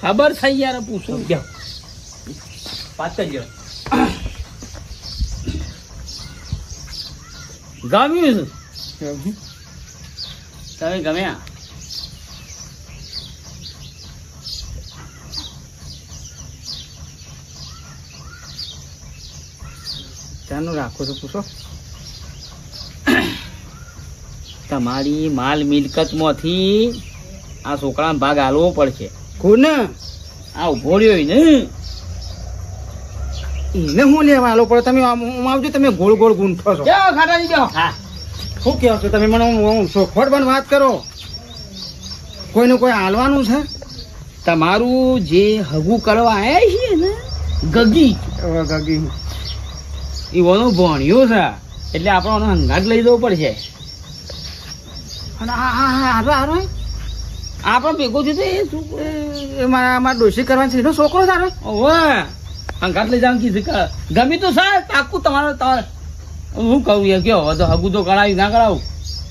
ખબર થઈ યાર પૂછું. બેહો. વાત ગયો ગમ્યું તમે ગમ્યા? ત્યાંનું રાખો તો પૂછો. તમારી માલ મિલકતમાંથી આ છોકરાને ભાગ આલવો પડશે. કોને આ ઊભો રહ્યો ને. એને હું લેવા આલો? પડે તમે હું આવજો તમે ગોળ ગોળ ગુંઠો છો. જાઓ ખાટાજી જાઓ હા. શું કહો છો? તમે મને હું- ચોખવટ વાત કરો. કોઈને કોઈ હાલવાનું છે? તમારું જે હગું કરવા આવ્યા છે ને ગગી. ગગી એવાનો ભણ્યો છે. એટલે આપણે હંગાટ લઈ જવો પડશે. અને આ આ આ હારો હારો એ? આપણે ભેગો થયું એ છોકરો એ મારા મારા ડોશી કરવાની છે? એનો છોકરો તારો? ઓવે હંગાટ લઈ જવાનું કીધું કે ગમી તો સાહેબ પાકું તમારે તમારે. હું કહું યાર કયો હવે તો હગુ તો કરાવી ના કરાવું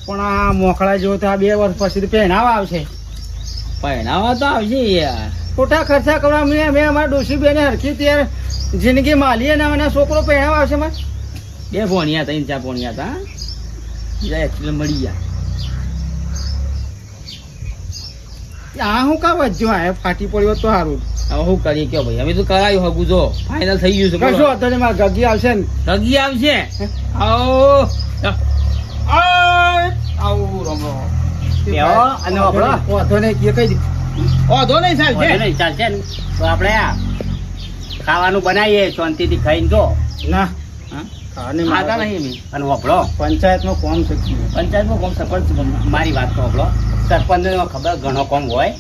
પણ આ મોકળા જો તો આ બે વર્ષ પછી તો પહેરાવા આવશે. પહેણાવા તો આવશે યાર. ખોટા ખર્ચા કરવા મેં મેં અમારા ડોસી બેને હરખી ત્યારે જિંદગી માલીએ ના અને છોકરો પહેરાવા આવશે મારે. બે ભણ્યા ત્રણ ચાર ભણ્યા હતા એક્સિડન્ટ મળી ગયા. આ હું કા વધ્યો આ ફાટી પડ્યો તો સારું હવે શું કરીએ? કયો ભાઈ? અમે તો કરાયું હગું જો. ફાઇનલ થઈ ગયું છે કશો બોલો. હતો ને ગગી આવશે ને. ગગી આવશે? આવો. આવો રામ. રામ અને. વાંધો નહીં કે કઈ દી- નહીં સાહેબ છે નહીં, ચાલશે ને. તો આપણે આ ખાવાનું બનાવીએ શાંતિથી ખાઈને જો. ના. હા? ખાતા નહીં અને વપડો પંચાયતમાં કોમ પંચાયતમાં કોમ સરપંચ મારી વાત તો વપડો સરપંચ ખબર ઘણો કોમ હોય.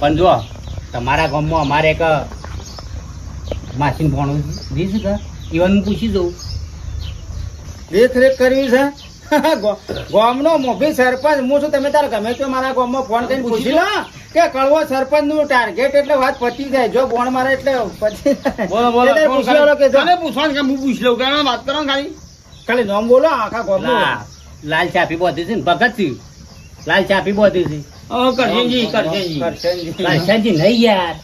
પણ જો તમારા ગામમાં અમારે એક માસીન ભણું દીધું કે? ઈવન હું પૂછી દઉં દેખરેખ કરવી છે? ગામનો મોભી સરપંચ. હું છું તમે તારે ગમે તે મારા ગામમાં ફોન કરીને પૂછી લો? કે કળવો સરપંચનું ટાર્ગેટ એટલે વાત પતી જાય. જો બોણ મારે એટલે પછી બોલો બોલો પૂછી લો કે જો- પૂછવાનું કે હું પૂછી લઉં. કે વાત કરો ખાલી. ખાલી નામ બોલો આખા ગામનું. લાલ ચાપી બોધી છે ને ભગત સિંહ લાલ ચાપી પીબો દીધી ઓ કરશનજી કરશનજી. કરશનજી. નહીં યાર.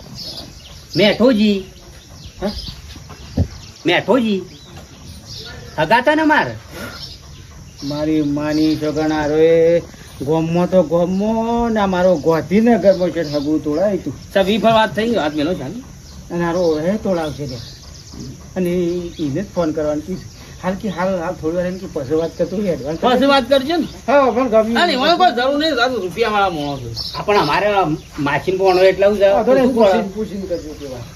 મેઠોજી હે? મેઠોજી હગાતા ને માર? મારી માની છોકરા રોએ ગોમો તો ગોમો ને મારો ગોધીનગરમાં છે હગું તોડાય તું. સભી પર વાત થઈ વાત મેલો ચાલે અને મારો હે તોડાવશે અને એને જ ફોન કરવાનું કીધું હાલ કે હાલ હાલ થોડી વાર એમ કે પછી વાત કરતો એડવાન્સ પછી વાત કરજો ને. હા પણ ગમી અને નહીં. પણ જરૂર નહીં સારું રૂપિયા વાળા મોણો છું આ પણ અમારે માછીન પોણો એટલે હું જાવ પૂછીને પૂછીને કરજો કે વાત.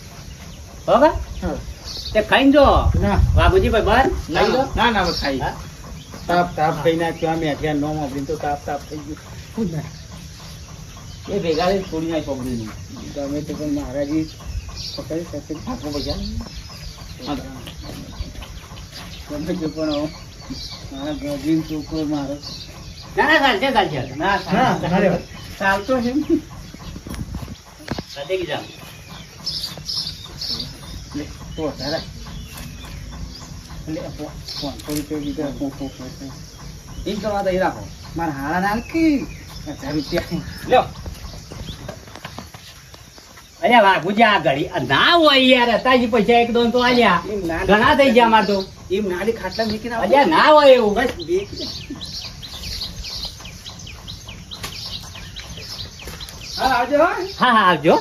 હો? હા. તે ખાઈને જો. ના. બાબુજી ભાઈ બહાર? ના ના ના બસ ખાઈ. હા? તાપ તાપ થઈ નાખ્યો આમ એટલે નો વાપરીને તો તાપ તાપ થઈ ગયું. ખુદ ના. એ ભેગા લઈ છોડી નાખ પકડી ગમે તે પણ મહારાજી પકડી શકે. આપો બજાર હા. ગમે તે પણ હવે મારા ગોધીનો છોકરો મારો. ના ના ચાલશે ચાલશે. ના ચાલતો છે. સાથે કીધા. લે, તો તારા લે, ફો- ફોન તો બીજા ફો- ફો- ફો- ફો. એમ કરવા એ રાખો. મારા હારા નાખી હજાર રૂપિયા. લ્યો. અરે બાબુજી આ ઘડી ના હોય યાર અત્યારથી પૈસા એક દોન તો આલ્યા. ઘણા થઈ ગયા અમાર તો. એમ નાલી ખાટલા મૂકી ના અરે ના હોય એવું. બસ આવજો હા. હા હા આવજો.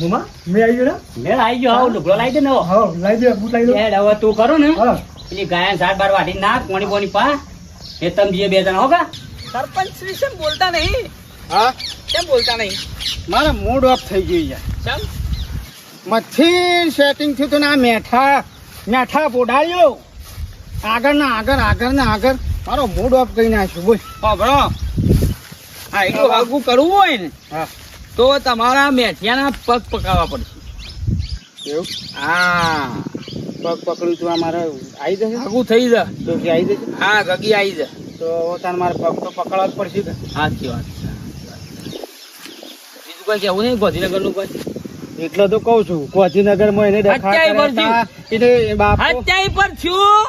મુમા મેં આવી ગયો મેળ આવી ગયો. આવો લુગડો લાવી દે ને હા લાવી દે બૂટ લાવી હેડ હવે તું કરો ને. હા. પેલી ગાયન સાત બાર વાટી ના કોણી પોણી પા. એ તમે બે જણા હોગા સરપંચ શ્રી બોલતા નહીં. હા? કેમ બોલતા નહીં? મારા મૂડ ઓફ થઈ ગયું યાર કેમ? મથી સેટિંગ થયું તો ને આ મેઠા મેઠા પોડાયો આગળ ના આગળ આગળ ના આગળ. મારો મૂડ ઓફ કરી નાખ્યો બોલ. સાંભળો હા એટલું હગું કરવું હોય ને હા. તો તમારા મેઠિયાના પગ પકાવવા પડશે. એવું? હા. પગ પકડ્યું તું આ મારે આવી જશે? આગું થઈ જા તો આવી જશે? હા ગગી આવી જા તો તાર મારે પગ તો પકડવા જ પડશે હાથી સાચી વાત. કોઈ કેવું નહીં ગોધીનગરનું કોઈ. એટલે તો કઉ છું એને પર થયું.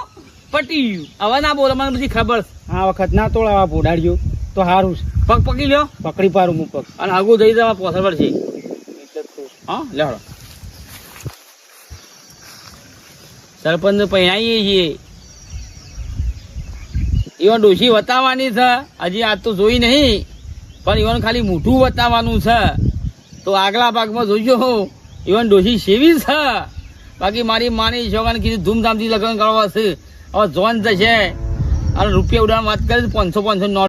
પટી ગયું હવે ના બોલો મને બધી ખબર. આ વખત ના તોડાવા પોડાડ્યો તો સારું છે. પગ પકડી લ્યો. પકડી પારું હું પગ. અને આગું જઈ જવા પોસર પર છે. હા લેવડો. સરપંચ પહેણાવીએ છીએ. એવા ડોશી બતાવવાની છે. હજી આજ તો જોઈ નહીં. પણ ઈવન ખાલી મોઢું બતાવવાનું છે. તો આગલા ભાગમાં જોઈજો ઈવન ડોશી સેવી છે. બાકી મારી માની છોકરાને કીધું ધૂમધામથી લગ્ન કરવા છે. હવે જોન જશે અને રૂપિયા ઉડાડવાની વાત કરી, પાંચસો પાંચસો, નોટ